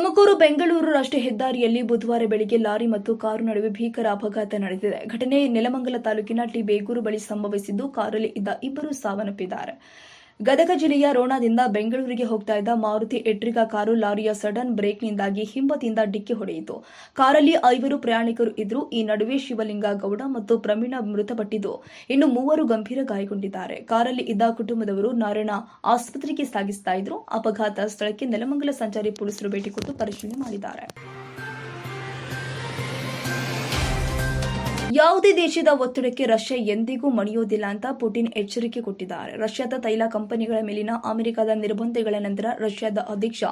ತುಮಕೂರು ಬೆಂಗಳೂರು ರಾಷ್ಟ್ರೀಯ ಹೆದ್ದಾರಿಯಲ್ಲಿ ಬುಧವಾರ ಬೆಳಿಗ್ಗೆ ಲಾರಿ ಮತ್ತು ಕಾರು ನಡುವೆ ಭೀಕರ ಅಪಘಾತ ನಡೆದಿದೆ. ಘಟನೆ ನೆಲಮಂಗಲ ತಾಲೂಕಿನ ಟಿ ಬೇಗೂರು ಬಳಿ ಸಂಭವಿಸಿದ್ದು, ಕಾರಲ್ಲಿ ಇದ್ದ ಇಬ್ಬರು ಸಾವನ್ನಪ್ಪಿದ್ದಾರೆ. ಗದಗ ಜಿಲ್ಲೆಯ ರೋಣದಿಂದ ಬೆಂಗಳೂರಿಗೆ ಹೋಗ್ತಾ ಇದ್ದ ಮಾರುತಿ ಎಟ್ರಿಕಾ ಕಾರು ಲಾರಿಯ ಸಡನ್ ಬ್ರೇಕ್ನಿಂದಾಗಿ ಹಿಂಬದಿಯಿಂದ ಡಿಕ್ಕಿ ಹೊಡೆಯಿತು. ಕಾರಲ್ಲಿ ಐವರು ಪ್ರಯಾಣಿಕರು ಇದ್ರು ಈ ನಡುವೆ ಶಿವಲಿಂಗ ಗೌಡ ಮತ್ತು ಪ್ರವೀಣ ಮೃತಪಟ್ಟಿದ್ದು, ಇನ್ನು ಮೂವರು ಗಂಭೀರ ಗಾಯಗೊಂಡಿದ್ದಾರೆ. ಕಾರಲ್ಲಿ ಇದ್ದ ಕುಟುಂಬದವರು ನಾರಾಯಣ ಆಸ್ಪತ್ರೆಗೆ ಸಾಗಿಸ್ತಾ ಇದ್ರು. ಅಪಘಾತ ಸ್ಥಳಕ್ಕೆ ನೆಲಮಂಗಲ ಸಂಚಾರಿ ಪೊಲೀಸರು ಭೇಟಿ ಕೊಟ್ಟು ಪರಿಶೀಲನೆ ಮಾಡಿದ್ದಾರೆ. ಯಾವುದೇ ದೇಶದ ಒತ್ತಡಕ್ಕೆ ರಷ್ಯಾ ಎಂದಿಗೂ ಮಣಿಯೋದಿಲ್ಲ ಅಂತ ಪುಟಿನ್ ಎಚ್ಚರಿಕೆ ಕೊಟ್ಟಿದ್ದಾರೆ. ರಷ್ಯಾದ ತೈಲ ಕಂಪನಿಗಳ ಮೇಲಿನ ಅಮೆರಿಕದ ನಿರ್ಬಂಧಗಳ ನಂತರ ರಷ್ಯಾದ ಅಧ್ಯಕ್ಷ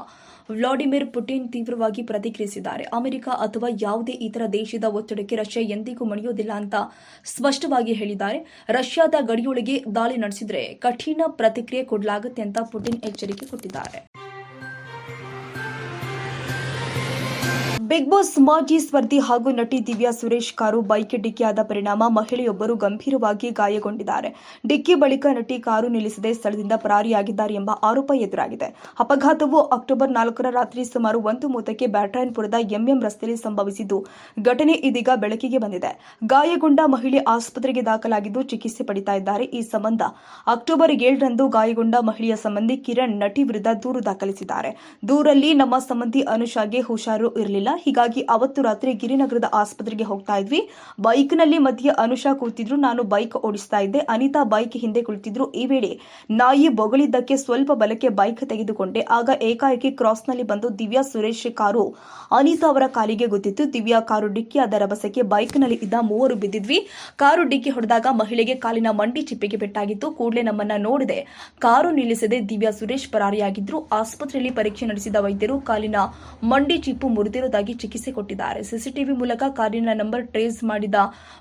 ವ್ಲಾಡಿಮಿರ್ ಪುಟಿನ್ ತೀವ್ರವಾಗಿ ಪ್ರತಿಕ್ರಿಯಿಸಿದ್ದಾರೆ. ಅಮೆರಿಕ ಅಥವಾ ಯಾವುದೇ ಇತರ ದೇಶದ ಒತ್ತಡಕ್ಕೆ ರಷ್ಯಾ ಎಂದಿಗೂ ಮಣಿಯೋದಿಲ್ಲ ಅಂತ ಸ್ಪಷ್ಟವಾಗಿ ಹೇಳಿದ್ದಾರೆ. ರಷ್ಯಾದ ಗಡಿಯೊಳಗೆ ದಾಳಿ ನಡೆಸಿದರೆ ಕಠಿಣ ಪ್ರತಿಕ್ರಿಯೆ ಕೊಡಲಾಗುತ್ತೆ ಅಂತ ಪುಟಿನ್ ಎಚ್ಚರಿಕೆ ಕೊಟ್ಟಿದ್ದಾರೆ. ಬಿಗ್ ಬಾಸ್ ಮಾಜಿ ಸ್ಪರ್ಧಿ ಹಾಗೂ ನಟಿ ದಿವ್ಯಾ ಸುರೇಶ್ ಕಾರು ಬೈಕ್ ಡಿಕ್ಕಿಯಾದ ಪರಿಣಾಮ ಮಹಿಳೆಯೊಬ್ಬರು ಗಂಭೀರವಾಗಿ ಗಾಯಗೊಂಡಿದ್ದಾರೆ. ಡಿಕ್ಕಿ ಬಳಿಕ ನಟಿ ಕಾರು ನಿಲ್ಲಿಸದೆ ಸ್ಥಳದಿಂದ ಪರಾರಿಯಾಗಿದ್ದಾರೆ ಎಂಬ ಆರೋಪ ಎದುರಾಗಿದೆ. ಅಪಘಾತವು ಅಕ್ಟೋಬರ್ ನಾಲ್ಕರ ರಾತ್ರಿ ಸುಮಾರು ಒಂದು ಮೂವತ್ತಕ್ಕೆ ಬ್ಯಾಟ್ರಾಯನ್ಪುರದ ಎಂಎಂ ರಸ್ತೆಯಲ್ಲಿ ಸಂಭವಿಸಿದ್ದು, ಘಟನೆ ಇದೀಗ ಬೆಳಕಿಗೆ ಬಂದಿದೆ. ಗಾಯಗೊಂಡ ಮಹಿಳೆ ಆಸ್ಪತ್ರೆಗೆ ದಾಖಲಾಗಿದ್ದು ಚಿಕಿತ್ಸೆ ಪಡಿತಾ ಇದ್ದಾರೆ. ಈ ಸಂಬಂಧ ಅಕ್ಟೋಬರ್ ಏಳರಂದು ಗಾಯಗೊಂಡ ಮಹಿಳೆಯ ಸಂಬಂಧಿ ಕಿರಣ್ ನಟಿ ವಿರುದ್ಧ ದೂರು ದಾಖಲಿಸಿದ್ದಾರೆ. ದೂರಲ್ಲಿ ನಮ್ಮ ಸಂಬಂಧಿ ಅನುಷಾಗೆ ಹುಷಾರು ಇರಲಿಲ್ಲ. ಹೀಗಾಗಿ ಅವತ್ತು ರಾತ್ರಿ ಗಿರಿನಗರದ ಆಸ್ಪತ್ರೆಗೆ ಹೋಗ್ತಾ ಇದ್ವಿ. ಬೈಕ್ನಲ್ಲಿ ಮಧ್ಯೆ ಅನುಷಾ ಕೂತಿದ್ರು. ನಾನು ಬೈಕ್ ಓಡಿಸ್ತಾ ಇದ್ದೆ. ಅನಿತಾ ಬೈಕ್ ಹಿಂದೆ ಕುಳಿತಿದ್ರು. ಈ ವೇಳೆ ನಾಯಿ ಬೊಗಳಿದ್ದಕ್ಕೆ ಸ್ವಲ್ಪ ಬಲಕ್ಕೆ ಬೈಕ್ ತೆಗೆದುಕೊಂಡೆ. ಆಗ ಏಕಾಏಕಿ ಕ್ರಾಸ್ನಲ್ಲಿ ಬಂದು ದಿವ್ಯಾ ಸುರೇಶ್ ಕಾರು ಅನಿತಾ ಅವರ ಕಾಲಿಗೆ ಗೊತ್ತಿತ್ತು ದಿವ್ಯಾ ಕಾರು ಡಿಕ್ಕಿ ಆದ ರಭಸಕ್ಕೆ ಬೈಕ್ನಲ್ಲಿ ಇದ್ದ ಮೂವರು ಬಿದ್ದಿದ್ವಿ. ಕಾರು ಡಿಕ್ಕಿ ಹೊಡೆದಾಗ ಮಹಿಳೆಗೆ ಕಾಲಿನ ಮಂಡಿ ಚಿಪ್ಪಿಗೆ ಪೆಟ್ಟಾಗಿತ್ತು. ಕೂಡಲೇ ನಮ್ಮನ್ನ ನೋಡಿದೆ. ಕಾರು ನಿಲ್ಲಿಸದೆ ದಿವ್ಯಾ ಸುರೇಶ್ ಪರಾರಿಯಾಗಿದ್ರು. ಆಸ್ಪತ್ರೆಯಲ್ಲಿ ಪರೀಕ್ಷೆ ನಡೆಸಿದ ವೈದ್ಯರು ಕಾಲಿನ ಮಂಡಿ ಚಿಪ್ಪು ಮುರಿದಿರುವುದಾಗಿ ಚಿಕಿತ್ಸೆ ಕೊಟ್ಟಿದ್ದಾರೆ. ಸಿಸಿಟಿವಿ ಮೂಲಕ ಕಾರಿನ ನಂಬರ್ ಟ್ರೇಸ್ ಮಾಡಿದ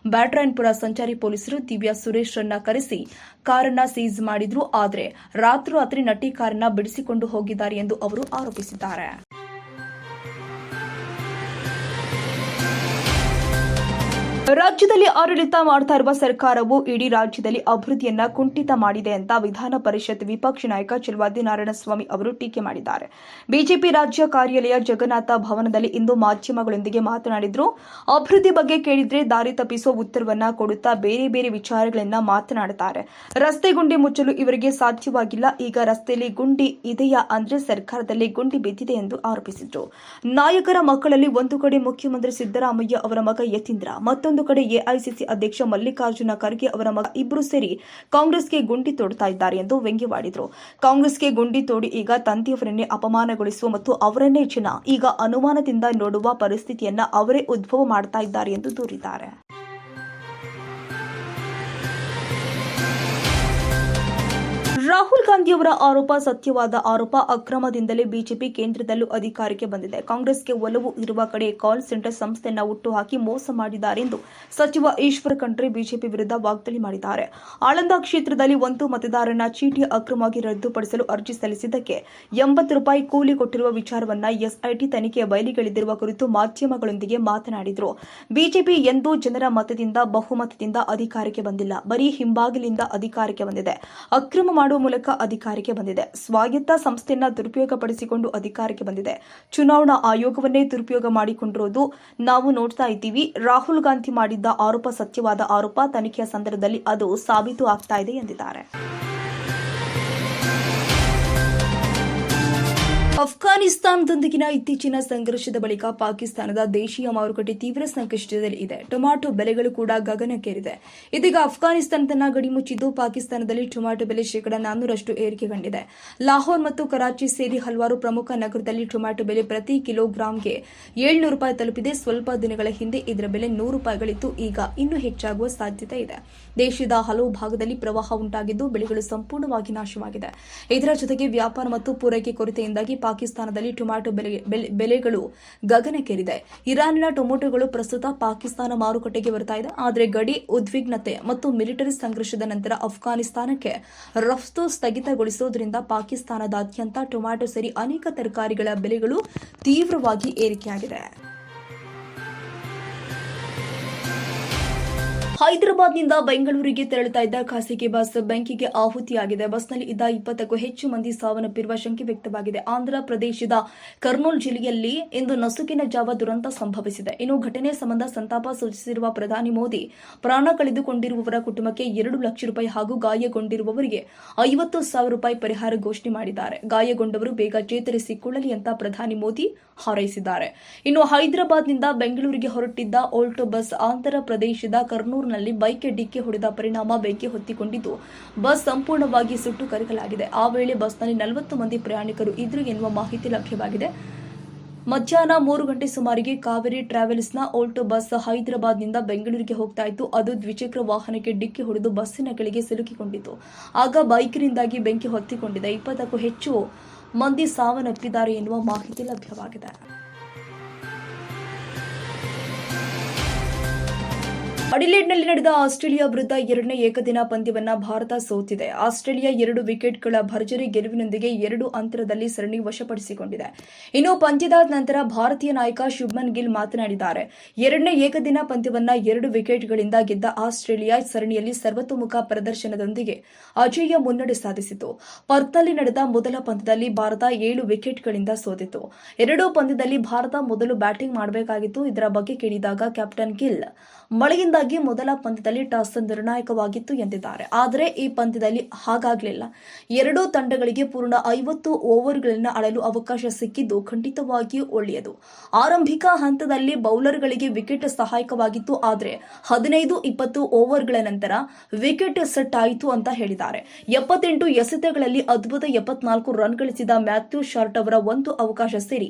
ಬ್ಯಾಟ್ರಾಯನ್ಪುರ ಸಂಚಾರಿ ಪೊಲೀಸರು ದಿವ್ಯಾ ಸುರೇಶ್ ರನ್ನ ಕರೆಸಿ ಕಾರನ್ನ ಸೀಸ್ ಮಾಡಿದ್ರು. ಆದರೆ ರಾತ್ರೋರಾತ್ರಿ ನಟಿ ಕಾರನ್ನ ಬಿಡಿಸಿಕೊಂಡು ಹೋಗಿದ್ದಾರೆ ಎಂದು ಅವರು ಆರೋಪಿಸಿದ್ದಾರೆ. ರಾಜ್ಯದಲ್ಲಿ ಆಡಳಿತ ಮಾಡ್ತಾ ಇರುವ ಸರ್ಕಾರವು ಇಡೀ ರಾಜ್ಯದಲ್ಲಿ ಅಭಿವೃದ್ಧಿಯನ್ನ ಕುಂಠಿತ ಮಾಡಿದೆ ಅಂತ ವಿಧಾನ ಪರಿಷತ್ ವಿಪಕ್ಷ ನಾಯಕ ಚಿಲ್ವಾದಿ ನಾರಾಯಣಸ್ವಾಮಿ ಅವರು ಟೀಕೆ ಮಾಡಿದ್ದಾರೆ. ಬಿಜೆಪಿ ರಾಜ್ಯ ಕಾರ್ಯಾಲಯ ಜಗನ್ನಾಥ ಭವನದಲ್ಲಿ ಇಂದು ಮಾಧ್ಯಮಗಳೊಂದಿಗೆ ಮಾತನಾಡಿದ್ರು. ಅಭಿವೃದ್ಧಿ ಬಗ್ಗೆ ಕೇಳಿದ್ರೆ ದಾರಿ ತಪ್ಪಿಸುವ ಉತ್ತರವನ್ನ ಕೊಡುತ್ತಾ ಬೇರೆ ಬೇರೆ ವಿಚಾರಗಳನ್ನ ಮಾತನಾಡುತ್ತಾರೆ ರಸ್ತೆ ಗುಂಡಿ ಮುಚ್ಚಲು ಇವರಿಗೆ ಸಾಧ್ಯವಾಗಿಲ್ಲ. ಈಗ ರಸ್ತೆಯಲ್ಲಿ ಗುಂಡಿ ಇದೆಯಾ ಅಂದ್ರೆ ಸರ್ಕಾರದಲ್ಲಿ ಗುಂಡಿ ಬಿದ್ದಿದೆ ಎಂದು ಆರೋಪಿಸಿದ್ರು. ನಾಯಕರ ಮಕ್ಕಳಲ್ಲಿ ಒಂದು ಕಡೆ ಮುಖ್ಯಮಂತ್ರಿ ಸಿದ್ದರಾಮಯ್ಯ ಅವರ ಮಗ ಯತೀಂದ್ರ, ಮತ್ತೊಂದು ಕಡೆ ಎಐಸಿಸಿ ಅಧ್ಯಕ್ಷ ಮಲ್ಲಿಕಾರ್ಜುನ ಖರ್ಗೆ ಅವರ ಮಗ ಇಬ್ಬರು ಸೇರಿ ಕಾಂಗ್ರೆಸ್ಗೆ ಗುಂಡಿ ತೋಡ್ತಾ ಇದ್ದಾರೆ ಎಂದು ವ್ಯಂಗ್ಯವಾಡಿದರು. ಕಾಂಗ್ರೆಸ್ಗೆ ಗುಂಡಿ ತೋಡಿ ಈಗ ತಂದೆಯವರನ್ನೇ ಅಪಮಾನಗೊಳಿಸುವ ಮತ್ತು ಅವರನ್ನೇ ಜನ ಈಗ ಅನುಮಾನದಿಂದ ನೋಡುವ ಪರಿಸ್ಥಿತಿಯನ್ನ ಅವರೇ ಉದ್ಭವ ಮಾಡ್ತಾ ಇದ್ದಾರೆ ಎಂದು ದೂರಿದ್ದಾರೆ. ರಾಹುಲ್ ಗಾಂಧಿಯವರ ಆರೋಪ ಸತ್ಯವಾದ ಆರೋಪ ಅಕ್ರಮದಿಂದಲೇ ಬಿಜೆಪಿ ಕೇಂದ್ರದಲ್ಲೂ ಅಧಿಕಾರಕ್ಕೆ ಬಂದಿದೆ. ಕಾಂಗ್ರೆಸ್ಗೆ ಒಲವು ಇರುವ ಕಡೆ ಕಾಲ್ ಸೆಂಟರ್ ಸಂಸ್ಥೆಯನ್ನ ಹುಟ್ಟುಹಾಕಿ ಮೋಸ ಮಾಡಿದ್ದಾರೆ ಎಂದು ಸಚಿವ ಈಶ್ವರ್ ಖಂಡ್ರೆ ಬಿಜೆಪಿ ವಿರುದ್ಧ ವಾಗ್ದಾಳಿ ಮಾಡಿದ್ದಾರೆ. ಆಳಂದ ಕ್ಷೇತ್ರದಲ್ಲಿ ಒಂದು ಮತದಾರನ ಚೀಟಿ ಅಕ್ರಮವಾಗಿ ರದ್ದುಪಡಿಸಲು ಅರ್ಜಿ ಸಲ್ಲಿಸಿದ್ದಕ್ಕೆ ಎಂಬತ್ತು ರೂಪಾಯಿ ಕೂಲಿ ಕೊಟ್ಟಿರುವ ವಿಚಾರವನ್ನ ಎಸ್ಐಟಿ ತನಿಖೆಯ ಬಯಲಿಗೆಳೆದಿರುವ ಕುರಿತು ಮಾಧ್ಯಮಗಳೊಂದಿಗೆ ಮಾತನಾಡಿದರು. ಬಿಜೆಪಿ ಎಂದೂ ಜನರ ಮತದಿಂದ ಬಹುಮತದಿಂದ ಅಧಿಕಾರಕ್ಕೆ ಬಂದಿಲ್ಲ. ಬರೀ ಹಿಂಬಾಗಿಲಿಂದ ಅಧಿಕಾರಕ್ಕೆ ಬಂದಿದೆ. ಅಕ್ರಮ ಮಾಡುವ ಮೂಲಕ ಅಧಿಕಾರಕ್ಕೆ ಬಂದಿದೆ. ಸ್ವಾಯತ್ತ ಸಂಸ್ಥೆಯನ್ನ ದುರುಪಯೋಗಪಡಿಸಿಕೊಂಡು ಅಧಿಕಾರಕ್ಕೆ ಬಂದಿದೆ. ಚುನಾವಣಾ ಆಯೋಗವನ್ನೇ ದುರುಪಯೋಗ ಮಾಡಿಕೊಂಡಿರೋದು ನಾವು ನೋಡ್ತಾ ಇದ್ದೀವಿ. ರಾಹುಲ್ ಗಾಂಧಿ ಮಾಡಿದ್ದ ಆರೋಪ ಸತ್ಯವಾದ ಆರೋಪ. ತನಿಖೆಯ ಸಂದರ್ಭದಲ್ಲಿ ಅದು ಸಾಬೀತು ಆಗ್ತಾ ಇದೆ ಎಂದಿದ್ದಾರೆ. ಅಫ್ಘಾನಿಸ್ತಾನದೊಂದಿಗಿನ ಇತ್ತೀಚಿನ ಸಂಘರ್ಷದ ಬಳಿಕ ಪಾಕಿಸ್ತಾನದ ದೇಶೀಯ ಮಾರುಕಟ್ಟೆ ತೀವ್ರ ಸಂಕಷ್ಟದಲ್ಲಿ ಇದೆ. ಟೊಮ್ಯಾಟೊ ಬೆಲೆಗಳು ಕೂಡ ಗಗನಕ್ಕೇರಿದೆ. ಇದೀಗ ಅಫ್ಘಾನಿಸ್ತಾನ ತನ್ನ ಗಡಿ ಮುಚ್ಚಿದ್ದು ಪಾಕಿಸ್ತಾನದಲ್ಲಿ ಟೊಮ್ಯಾಟೊ ಬೆಲೆ ಶೇಕಡಾ ನಾನ್ನೂರಷ್ಟು ಏರಿಕೆ ಕಂಡಿದೆ ಲಾಹೋರ್ ಮತ್ತು ಕರಾಚಿ ಸೇರಿ ಹಲವಾರು ಪ್ರಮುಖ ನಗರದಲ್ಲಿ ಟೊಮ್ಯಾಟೊ ಬೆಲೆ ಪ್ರತಿ ಕಿಲೋಗ್ರಾಂಗೆ ಏಳ್ನೂರು ರೂಪಾಯಿ ತಲುಪಿದೆ. ಸ್ವಲ್ಪ ದಿನಗಳ ಹಿಂದೆ ಇದರ ಬೆಲೆ ನೂರು ರೂಪಾಯಿಗಳಿತ್ತು. ಈಗ ಇನ್ನೂ ಹೆಚ್ಚಾಗುವ ಸಾಧ್ಯತೆ ಇದೆ. ದೇಶದ ಹಲವು ಭಾಗದಲ್ಲಿ ಪ್ರವಾಹ ಉಂಟಾಗಿದ್ದು, ಬೆಳೆಗಳು ಸಂಪೂರ್ಣವಾಗಿ ನಾಶವಾಗಿದೆ. ಇದರ ಜೊತೆಗೆ ವ್ಯಾಪಾರ ಮತ್ತು ಪೂರೈಕೆ ಕೊರತೆಯಿಂದಾಗಿ ಪಾಕಿಸ್ತಾನದಲ್ಲಿ ಟೊಮ್ಯಾಟೊ ಬೆಲೆ, ಬೆಲೆ- ಬೆಲೆಗಳು ಗಗನಕ್ಕೇರಿದೆ. ಇರಾನಿನ ಟೊಮೆಟೊಗಳು ಪ್ರಸ್ತುತ ಪಾಕಿಸ್ತಾನ ಮಾರುಕಟ್ಟೆಗೆ ಬರ್ತಾ ಇದೆ. ಆದರೆ ಗಡಿ ಉದ್ವಿಗ್ನತೆ ಮತ್ತು ಮಿಲಿಟರಿ ಸಂಘರ್ಷದ ನಂತರ ಅಫ್ಘಾನಿಸ್ತಾನಕ್ಕೆ ರಫ್ತು ಸ್ಥಗಿತಗೊಳಿಸುವುದರಿಂದ ಪಾಕಿಸ್ತಾನದಾದ್ಯಂತ ಟೊಮ್ಯಾಟೊ ಸೇರಿ ಅನೇಕ ತರಕಾರಿಗಳ ಬೆಲೆಗಳು ತೀವ್ರವಾಗಿ ಏರಿಕೆಯಾಗಿದೆ. ಹೈದರಾಬಾದ್ನಿಂದ ಬೆಂಗಳೂರಿಗೆ ತೆರಳುತ್ತಾ ಇದ್ದ ಖಾಸಗಿ ಬಸ್ ಬೆಂಕಿಗೆ ಆಹುತಿಯಾಗಿದೆ. ಬಸ್ನಲ್ಲಿ ಇದ್ದ ಇಪ್ಪತ್ತಕ್ಕೂ ಹೆಚ್ಚು ಮಂದಿ ಸಾವನ್ನಪ್ಪಿರುವ ಶಂಕೆ ವ್ಯಕ್ತವಾಗಿದೆ. ಆಂಧ್ರ ಪ್ರದೇಶದ ಕರ್ನೂಲ್ ಜಿಲ್ಲೆಯಲ್ಲಿ ಇಂದು ನಸುಕಿನ ಜಾವ ದುರಂತ ಸಂಭವಿಸಿದೆ. ಇನ್ನು ಘಟನೆ ಸಂಬಂಧ ಸಂತಾಪ ಸೂಚಿಸಿರುವ ಪ್ರಧಾನಿ ಮೋದಿ, ಪ್ರಾಣ ಕಳೆದುಕೊಂಡಿರುವವರ ಕುಟುಂಬಕ್ಕೆ ಎರಡು ಲಕ್ಷ ರೂಪಾಯಿ ಹಾಗೂ ಗಾಯಗೊಂಡಿರುವವರಿಗೆ ಐವತ್ತು ಸಾವಿರ ರೂಪಾಯಿ ಪರಿಹಾರ ಘೋಷಣೆ ಮಾಡಿದ್ದಾರೆ. ಗಾಯಗೊಂಡವರು ಬೇಗ ಚೇತರಿಸಿಕೊಳ್ಳಲಿ ಅಂತ ಪ್ರಧಾನಿ ಮೋದಿ ಹಾರೈಸಿದ್ದಾರೆ. ಇನ್ನು ಹೈದರಾಬಾದ್ನಿಂದ ಬೆಂಗಳೂರಿಗೆ ಹೊರಟಿದ್ದ ಓಲ್ಟೋ ಬಸ್ ಆಂಧ್ರ ಪ್ರದೇಶದ ಕರ್ನೂಲ್ನಲ್ಲಿ ಬೈಕ್ಗೆ ಡಿಕ್ಕಿ ಹೊಡೆದ ಪರಿಣಾಮ ಬೆಂಕಿ ಹೊತ್ತಿಕೊಂಡಿದ್ದು. ಬಸ್ ಸಂಪೂರ್ಣವಾಗಿ ಸುಟ್ಟು ಕರಕಲಾಗಿದೆ. ಆ ವೇಳೆ ಬಸ್ನಲ್ಲಿ ನಲವತ್ತು ಮಂದಿ ಪ್ರಯಾಣಿಕರು ಇದ್ರು ಎನ್ನುವ ಮಾಹಿತಿ ಲಭ್ಯವಾಗಿದೆ. ಮಧ್ಯಾಹ್ನ ಮೂರು ಗಂಟೆ ಸುಮಾರಿಗೆ ಕಾವೇರಿ ಟ್ರಾವೆಲ್ಸ್ನ ಓಲ್ಟೋ ಬಸ್ ಹೈದರಾಬಾದ್ನಿಂದ ಬೆಂಗಳೂರಿಗೆ ಹೋಗ್ತಾ ಇತ್ತು. ಅದು ದ್ವಿಚಕ್ರ ವಾಹನಕ್ಕೆ ಡಿಕ್ಕಿ ಹೊಡೆದು ಬಸ್ಸಿನ ಕೆಳಗೆ ಸಿಲುಕಿಕೊಂಡಿತು ಆಗ ಬೈಕ್ನಿಂದಾಗಿ ಬೆಂಕಿ ಹೊತ್ತಿಕೊಂಡಿದೆ ಇಪ್ಪತ್ತಕ್ಕೂ ಹೆಚ್ಚು ಮಂದಿ ಸಾವನ್ನಪ್ಪಿದ್ದಾರೆ ಎನ್ನುವ ಮಾಹಿತಿ ಲಭ್ಯವಾಗಿದೆ. ಅಡಿಲೇಡ್ನಲ್ಲಿ ನಡೆದ ಆಸ್ಟ್ರೇಲಿಯಾ ವಿರುದ್ಧ ಎರಡನೇ ಏಕದಿನ ಪಂದ್ಯವನ್ನ ಭಾರತ ಸೋತಿದೆ. ಆಸ್ಟ್ರೇಲಿಯಾ ಎರಡು ವಿಕೆಟ್ಗಳ ಭರ್ಜರಿ ಗೆಲುವಿನೊಂದಿಗೆ ಎರಡು ಅಂತರದಲ್ಲಿ ಸರಣಿ ವಶಪಡಿಸಿಕೊಂಡಿದೆ. ಇನ್ನು ಪಂದ್ಯದ ನಂತರ ಭಾರತೀಯ ನಾಯಕ ಶುಭ್ಮನ್ ಗಿಲ್ ಮಾತನಾಡಿದ್ದಾರೆ. ಎರಡನೇ ಏಕದಿನ ಪಂದ್ಯವನ್ನ ಎರಡು ವಿಕೆಟ್ಗಳಿಂದ ಗೆದ್ದ ಆಸ್ಟ್ರೇಲಿಯಾ ಸರಣಿಯಲ್ಲಿ ಸರ್ವತೋಮುಖ ಪ್ರದರ್ಶನದೊಂದಿಗೆ ಅಜೇಯ ಮುನ್ನಡೆ ಸಾಧಿಸಿತು. ಪರ್ತ್ನಲ್ಲಿ ನಡೆದ ಮೊದಲ ಪಂದ್ಯದಲ್ಲಿ ಭಾರತ ಏಳು ವಿಕೆಟ್ಗಳಿಂದ ಸೋತಿತು. ಎರಡೂ ಪಂದ್ಯದಲ್ಲಿ ಭಾರತ ಮೊದಲು ಬ್ಯಾಟಿಂಗ್ ಮಾಡಬೇಕಾಗಿತ್ತು. ಇದರ ಬಗ್ಗೆ ಕೇಳಿದಾಗ ಕ್ಯಾಪ್ಟನ್ ಗಿಲ್ ಮಳೆಯಿಂದಾಗಿ ಮೊದಲ ಪಂದ್ಯದಲ್ಲಿ ಟಾಸ್ ನಿರ್ಣಾಯಕವಾಗಿತ್ತು ಎಂದಿದ್ದಾರೆ. ಆದರೆ ಈ ಪಂದ್ಯದಲ್ಲಿ ಹಾಗಾಗಲಿಲ್ಲ. ಎರಡೂ ತಂಡಗಳಿಗೆ ಪೂರ್ಣ ಐವತ್ತು ಓವರ್ಗಳನ್ನು ಆಡಲು ಅವಕಾಶ ಸಿಕ್ಕಿದ್ದು ಖಂಡಿತವಾಗಿಯೂ ಒಳ್ಳೆಯದು. ಆರಂಭಿಕ ಹಂತದಲ್ಲಿ ಬೌಲರ್ಗಳಿಗೆ ವಿಕೆಟ್ ಸಹಾಯಕವಾಗಿತ್ತು. ಆದರೆ ಹದಿನೈದು ಇಪ್ಪತ್ತು ಓವರ್ಗಳ ನಂತರ ವಿಕೆಟ್ ಸೆಟ್ ಆಯಿತು ಅಂತ ಹೇಳಿದ್ದಾರೆ. ಎಪ್ಪತ್ತೆಂಟು ಎಸೆತಗಳಲ್ಲಿ ಅದ್ಭುತ ಎಪ್ಪತ್ನಾಲ್ಕು ರನ್ ಗಳಿಸಿದ ಮ್ಯಾಥ್ಯೂ ಶಾರ್ಟ್ ಅವರ ಒಂದು ಅವಕಾಶ ಸೇರಿ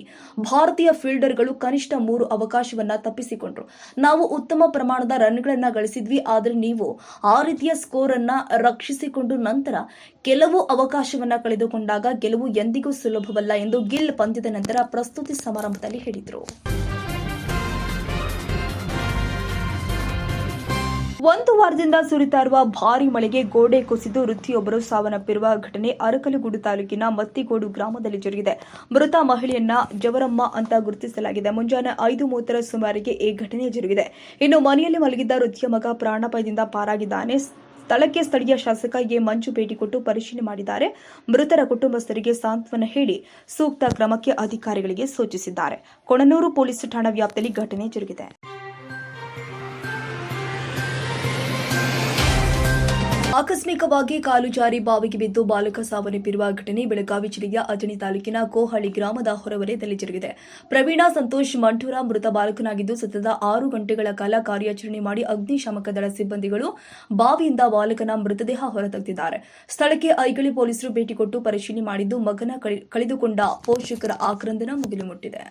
ಭಾರತೀಯ ಫೀಲ್ಡರ್ಗಳು ಕನಿಷ್ಠ ಮೂರು ಅವಕಾಶವನ್ನ ತಪ್ಪಿಸಿಕೊಂಡರು. ನಾವು ಉತ್ತಮ ಪ್ರಮಾಣದ ರನ್ಗಳನ್ನ ಗಳಿಸಿದ್ವಿ. ಆದರೆ ನೀವು ಆ ರೀತಿಯ ಸ್ಕೋರ್ ಅನ್ನ ರಕ್ಷಿಸಿಕೊಂಡು ನಂತರ ಕೆಲವು ಅವಕಾಶವನ್ನ ಕಳೆದುಕೊಂಡಾಗ ಗೆಲುವು ಎಂದಿಗೂ ಸುಲಭವಲ್ಲ ಎಂದು ಗಿಲ್ ಪಂದ್ಯದ ನಂತರ ಪ್ರಸ್ತುತಿ ಸಮಾರಂಭದಲ್ಲಿ ಹೇಳಿದರು. ಒಂದು ವಾರದಿಂದ ಸುರಿತಾ ಇರುವ ಭಾರಿ ಮಳೆಗೆ ಗೋಡೆ ಕುಸಿದು ವೃತ್ತಿಯೊಬ್ಬರು ಸಾವನ್ನಪ್ಪಿರುವ ಘಟನೆ ಅರಕಲಗೂಡು ತಾಲೂಕಿನ ಮತ್ತಿಗೋಡು ಗ್ರಾಮದಲ್ಲಿ ಜರುಗಿದೆ. ಮೃತ ಮಹಿಳೆಯನ್ನ ಜವರಮ್ಮ ಅಂತ ಗುರುತಿಸಲಾಗಿದೆ. ಮುಂಜಾನೆ ಐದು ಮೂವತ್ತರ ಸುಮಾರಿಗೆ ಈ ಘಟನೆ ಜರುಗಿದೆ. ಇನ್ನು ಮನೆಯಲ್ಲಿ ಮಲಗಿದ್ದ ವೃತ್ತಿಯ ಮಗ ಪ್ರಾಣಾಪಾಯದಿಂದ ಪಾರಾಗಿದ್ದಾನೆ. ಸ್ಥಳಕ್ಕೆ ಸ್ಥಳೀಯ ಶಾಸಕ ಎ ಮಂಜು ಭೇಟಿ ಕೊಟ್ಟು ಪರಿಶೀಲನೆ ಮಾಡಿದ್ದಾರೆ. ಮೃತರ ಕುಟುಂಬಸ್ಥರಿಗೆ ಸಾಂತ್ವನ ಹೇಳಿ ಸೂಕ್ತ ಕ್ರಮಕ್ಕೆ ಅಧಿಕಾರಿಗಳಿಗೆ ಸೂಚಿಸಿದ್ದಾರೆ. ಕೊಣನೂರು ಪೊಲೀಸ್ ಠಾಣಾ ವ್ಯಾಪ್ತಿಯಲ್ಲಿ ಘಟನೆ ಜರುಗಿದೆ. ಆಕಸ್ಮಿಕವಾಗಿ ಕಾಲು ಜಾರಿ ಬಾವಿಗೆ ಬಿದ್ದು ಬಾಲಕ ಸಾವನ್ನಪ್ಪಿರುವ ಘಟನೆ ಬೆಳಗಾವಿ ಜಿಲ್ಲೆಯ ಅಜನಿ ತಾಲೂಕಿನ ಕೋಹಳ್ಳಿ ಗ್ರಾಮದ ಹೊರವಲಯದಲ್ಲಿ ಜರುಗಿದೆ. ಪ್ರವೀಣ ಸಂತೋಷ್ ಮಂಠೂರ ಮೃತ ಬಾಲಕನಾಗಿದ್ದು ಸತತ ಆರು ಗಂಟೆಗಳ ಕಾಲ ಕಾರ್ಯಾಚರಣೆ ಮಾಡಿ ಅಗ್ನಿಶಾಮಕ ದಳ ಸಿಬ್ಬಂದಿಗಳು ಬಾವಿಯಿಂದ ಬಾಲಕನ ಮೃತದೇಹ ಹೊರತೆಗೆದಿದ್ದಾರೆ. ಸ್ಥಳಕ್ಕೆ ಐಗಳಿ ಪೊಲೀಸರು ಭೇಟಿ ಕೊಟ್ಟು ಪರಿಶೀಲನೆ ಮಾಡಿದ್ದು ಮಗನ ಕಳೆ- ಕಳೆದುಕೊಂಡ ಪೋಷಕರ ಆಕ್ರಂದನ ಮುಗಿಲು ಮುಟ್ಟಿದೆ.